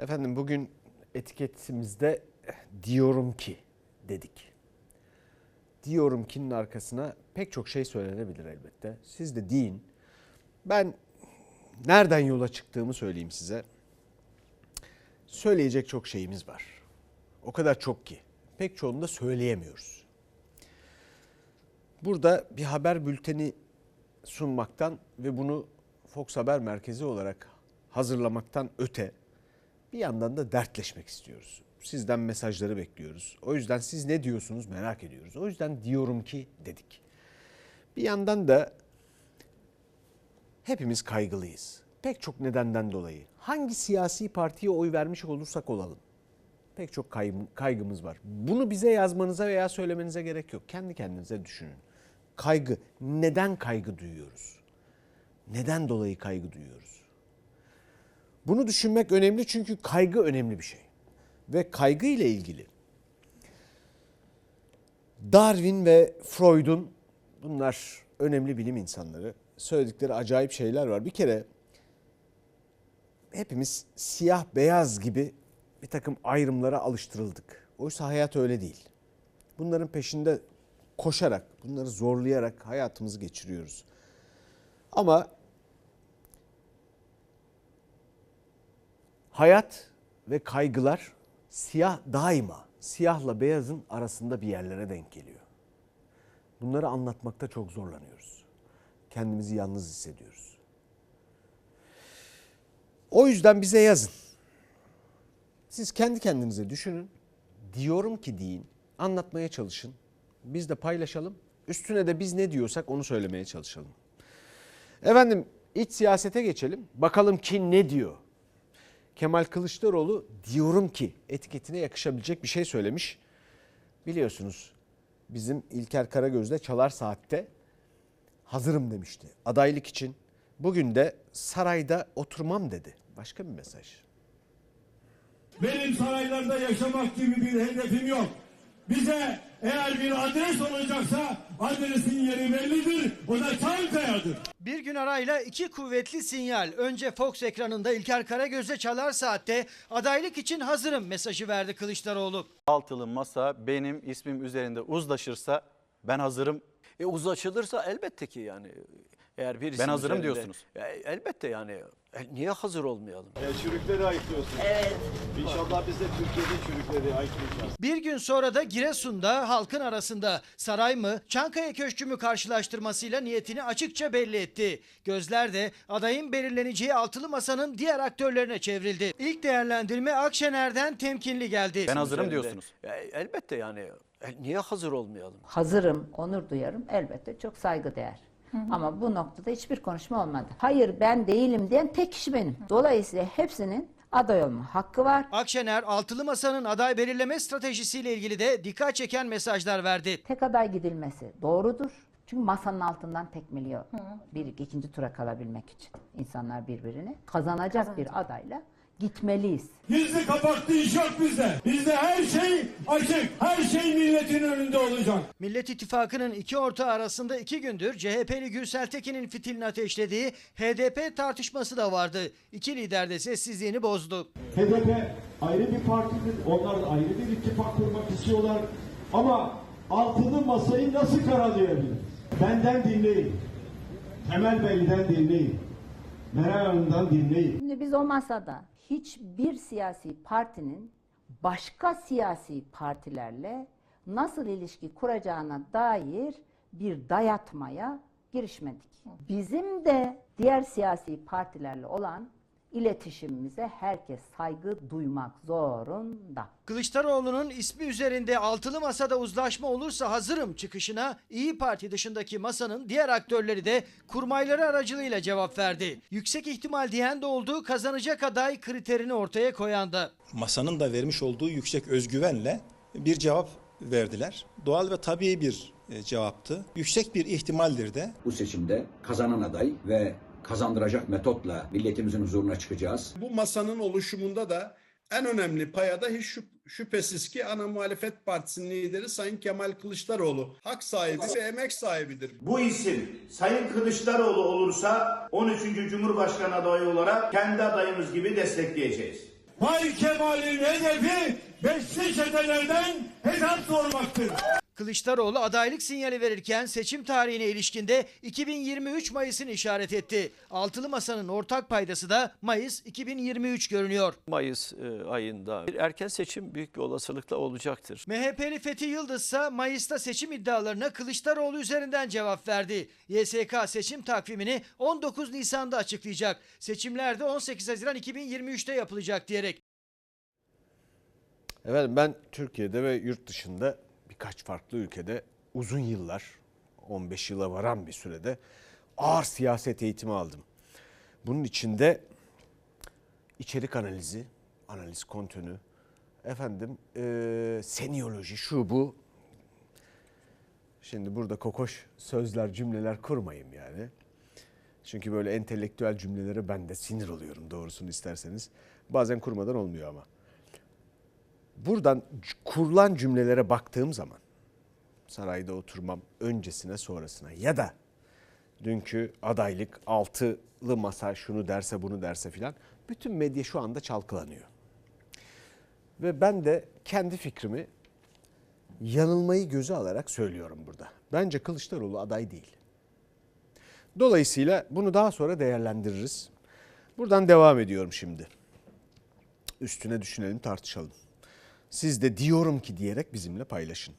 Efendim bugün etiketimizde diyorum ki dedik. Diyorum ki'nin arkasına pek çok şey söylenebilir elbette. Siz de deyin. Ben nereden yola çıktığımı söyleyeyim size. Söyleyecek çok şeyimiz var. O kadar çok ki pek çoğunu da söyleyemiyoruz. Burada bir haber bülteni sunmaktan ve bunu Fox Haber Merkezi olarak hazırlamaktan öte bir yandan da dertleşmek istiyoruz. Sizden mesajları bekliyoruz. O yüzden siz ne diyorsunuz merak ediyoruz. O yüzden diyorum ki dedik. Bir yandan da hepimiz kaygılıyız. Pek çok nedenden dolayı. Hangi siyasi partiye oy vermiş olursak olalım. Pek çok kaygı- kaygımız var. Bunu bize yazmanıza veya söylemenize gerek yok. Kendi kendinize düşünün. Kaygı. Neden kaygı duyuyoruz? Neden dolayı kaygı duyuyoruz? Bunu düşünmek önemli çünkü kaygı önemli bir şey. Ve kaygı ile ilgili Darwin ve Freud'un bunlar önemli bilim insanları söyledikleri acayip şeyler var. Bir kere hepimiz siyah beyaz gibi bir takım ayrımlara alıştırıldık. Oysa hayat öyle değil. Bunların peşinde koşarak, bunları zorlayarak hayatımızı geçiriyoruz. Ama hayat ve kaygılar siyah daima siyahla beyazın arasında bir yerlere denk geliyor. Bunları anlatmakta çok zorlanıyoruz. Kendimizi yalnız hissediyoruz. O yüzden bize yazın. Siz kendi kendinize düşünün. Diyorum ki deyin. Anlatmaya çalışın. Biz de paylaşalım. Üstüne de biz ne diyorsak onu söylemeye çalışalım. Efendim iç siyasete geçelim. Bakalım kim ne diyor? Kemal Kılıçdaroğlu diyorum ki etiketine yakışabilecek bir şey söylemiş. Biliyorsunuz bizim İlker Karagöz'de Çalar Saat'te hazırım demişti adaylık için. Bugün de sarayda oturmam dedi. Başka bir mesaj. Benim saraylarda yaşamak gibi bir hedefim yok. Bize eğer bir adres olacaksa adresin yeri bellidir. O da Çankaya'dır. Bir gün arayla iki kuvvetli sinyal. Önce Fox ekranında İlker Karagöz'e çalar saatte adaylık için hazırım mesajı verdi Kılıçdaroğlu. altılı masa benim ismim üzerinde uzlaşırsa ben hazırım. E uzlaşılırsa elbette ki yani eğer bir Ben hazırım diyorsunuz. elbette yani E, niye hazır olmayalım? Çürükleri ayıklıyorsunuz. Evet. İnşallah biz de Türkiye'de çürükleri ayıklayacağız. Bir gün sonra da Giresun'da halkın arasında saray mı Çankaya Köşkü mü karşılaştırmasıyla niyetini açıkça belli etti. Gözler de adayın belirleneceği altılı masanın diğer aktörlerine çevrildi. İlk değerlendirme Akşener'den temkinli geldi. Ben hazırım Üzerinde. diyorsunuz. E, elbette yani E, niye hazır olmayalım? hazırım, onur duyarım elbette çok saygıdeğer. Ama bu noktada hiçbir konuşma olmadı. Hayır ben değilim diyen tek kişi benim. Dolayısıyla hepsinin aday olma hakkı var. Akşener altılı masanın aday belirleme stratejisiyle ilgili de dikkat çeken mesajlar verdi. Tek aday gidilmesi doğrudur. Çünkü masanın altından tekmeliyor. Bir ikinci tura kalabilmek için insanlar birbirini kazanacak bir adayla gitmeliyiz. Gizli kapaklı iş yok bizde. Bizde her şey açık. Her şey milletin önünde olacak. Millet İttifakı'nın iki ortağı arasında iki gündür CHP'li Gürsel Tekin'in fitilini ateşlediği HDP tartışması da vardı. İki lider de sessizliğini bozdu. HDP ayrı bir partidir. Onlar ayrı bir ittifak kurmak istiyorlar. Ama altılı masayı nasıl karalayabilir? Benden dinleyin. Temel Bey'den dinleyin. Meral Hanım'dan dinleyin. Şimdi biz o masada hiçbir siyasi partinin başka siyasi partilerle nasıl ilişki kuracağına dair bir dayatmaya girişmedik. Bizim de diğer siyasi partilerle olan iletişimimize herkes saygı duymak zorunda. Kılıçdaroğlu'nun ismi üzerinde altılı masada uzlaşma olursa hazırım çıkışına İyi Parti dışındaki masanın diğer aktörleri de kurmayları aracılığıyla cevap verdi. Yüksek ihtimal diyen de olduğu kazanacak aday kriterini ortaya koyan da. masanın da vermiş olduğu yüksek özgüvenle bir cevap verdiler. Doğal ve tabii bir e, cevaptı. Yüksek bir ihtimaldir de bu seçimde kazanan aday ve kazandıracak metotla milletimizin huzuruna çıkacağız. Bu masanın oluşumunda da en önemli payada hiç şüp- şüphesiz ki ana muhalefet partisinin lideri Sayın Kemal Kılıçdaroğlu hak sahibi ve emek sahibidir. Bu isim Sayın Kılıçdaroğlu olursa 13. Cumhurbaşkanı adayı olarak kendi adayımız gibi destekleyeceğiz. Bay Kemal'in hedefi beşli çetelerden hesap sormaktır. Kılıçdaroğlu adaylık sinyali verirken seçim tarihine ilişkinde 2023 Mayıs'ını işaret etti. Altılı Masa'nın ortak paydası da Mayıs 2023 görünüyor. Mayıs e, ayında bir erken seçim büyük bir olasılıkla olacaktır. MHP'li Fethi Yıldız ise Mayıs'ta seçim iddialarına Kılıçdaroğlu üzerinden cevap verdi. YSK seçim takvimini 19 Nisan'da açıklayacak. Seçimler de 18 Haziran 2023'te yapılacak diyerek. Efendim ben Türkiye'de ve yurt dışında birkaç farklı ülkede uzun yıllar 15 yıla varan bir sürede ağır siyaset eğitimi aldım. Bunun içinde içerik analizi, analiz kontünü, efendim eee senioloji şu bu. Şimdi burada kokoş sözler cümleler kurmayayım yani. Çünkü böyle entelektüel cümlelere ben de sinir oluyorum doğrusunu isterseniz. Bazen kurmadan olmuyor ama buradan kurulan cümlelere baktığım zaman sarayda oturmam öncesine sonrasına ya da dünkü adaylık altılı masa şunu derse bunu derse filan bütün medya şu anda çalkalanıyor. Ve ben de kendi fikrimi yanılmayı göze alarak söylüyorum burada. Bence Kılıçdaroğlu aday değil. Dolayısıyla bunu daha sonra değerlendiririz. Buradan devam ediyorum şimdi. Üstüne düşünelim, tartışalım. Siz de diyorum ki diyerek bizimle paylaşın.